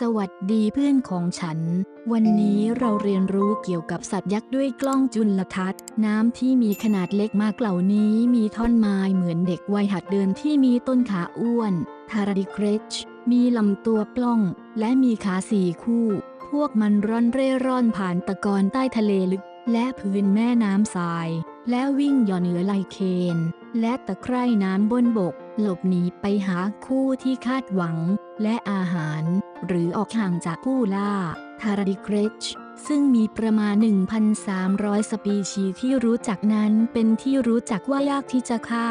สวัสดีเพื่อนของฉัน วันนี้เราเรียนรู้เกี่ยวกับสัตว์ยักษ์ด้วยกล้องจุลทรรศน์ น้ำที่มีขนาดเล็กมากเหล่านี้มีท่อนไม้เหมือนเด็กวัยหัดเดินที่มีต้นขาอ้วนทาราดิเครชมีลำตัวปล้อง และมีขาสี่คู่ พวกมันร่อนเร่ร่อนผ่านตะกอนใต้ทะเลลึก และพื้นแม่น้ำทราย และวิ่งหย่อนเหนือไลเคน และตะไคร่น้ำบนบก หลบหนีไปหาคู่ที่คาดหวัง และอาหาร หรือออกห่างจากผู้ล่าทาราดิเครชซึ่งมีประมาณ 1,300 สปีชีที่รู้จักนั้นเป็นที่รู้จักว่ายากที่จะฆ่า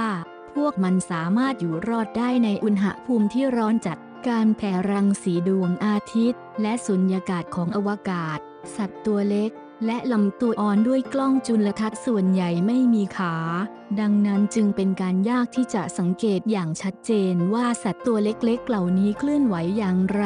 พวกมันสามารถอยู่รอดได้ในอุณหภูมิที่ร้อนจัดการแผ่รังสีดวงอาทิตย์ และสุญญากาศของอวกาศ สัตว์ตัวเล็ก และลำตัวอ่อนด้วยกล้องจุลทรรศน์ส่วนใหญ่ไม่มีขา ดังนั้นจึงเป็นการยากที่จะสังเกตอย่างชัดเจนว่าสัตว์ตัวเล็กๆ เหล่านี้เคลื่อนไหวอย่างไร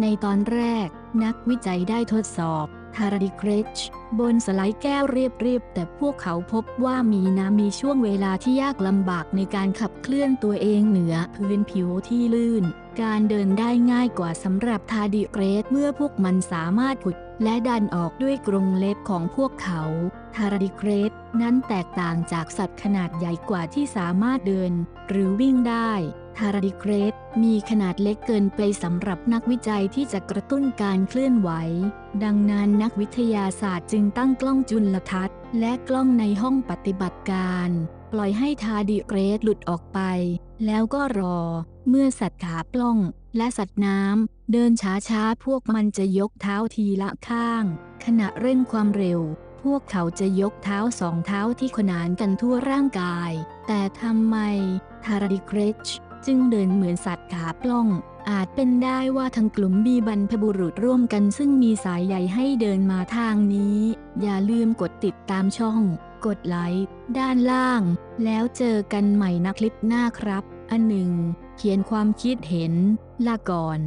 ในตอนแรก นักวิจัยได้ทดสอบทาราดิเครชบนสไลด์แก้วเรียบๆ แต่พวกเขาพบว่ามีน้ำมีช่วงเวลาที่ยากลำบากในการขับเคลื่อนตัวเองเหนือพื้นผิวที่ลื่น การเดินได้ง่ายกว่าสำหรับทาดิเกรชเมื่อพวกมันสามารถขุด และดันออกด้วยกรงเล็บของพวกเขาทาราดิเกรสนั้นแตกต่างจากสัตว์ขนาดใหญ่กว่าที่สามารถเดิน หรือวิ่งได้าราดิเกรชมีขนาดเล็กเกินไปสำหรับนักวิจัยที่จะกระตุ้นการเคลื่อนไหว ดังนั้นนักวิทยาศาสตร์จึงตั้งกล้องจุลทรรศน์ และกล้องในห้องปฏิบัติการ ปล่อยให้ทาดิเกรสหลุดออกไป แล้วก็รอ เมื่อสัตว์ขาปล้อง และสัตว์น้ำเดินช้าๆพวกมันจะยกเท้าทีละข้าง ขณะเร่งความเร็วพวกเขาจะยกเท้าสองเท้าที่ขนานกันทั่วร่างกาย แต่ทำไมทาราดิเกรช จึงเดินเหมือนสัตว์ขาปล้อง อาจเป็นได้ว่าทั้งกลุ่มมีบรรพบุรุษร่วมกันซึ่งมีสายใหญ่ให้เดินมาทางนี้ อย่าลืมกดติดตามช่อง กดไลค์ด้านล่าง แล้วเจอกันใหม่นะคลิปหน้าครับ อันหนึ่ง เขียนความคิดเห็นลาก่อน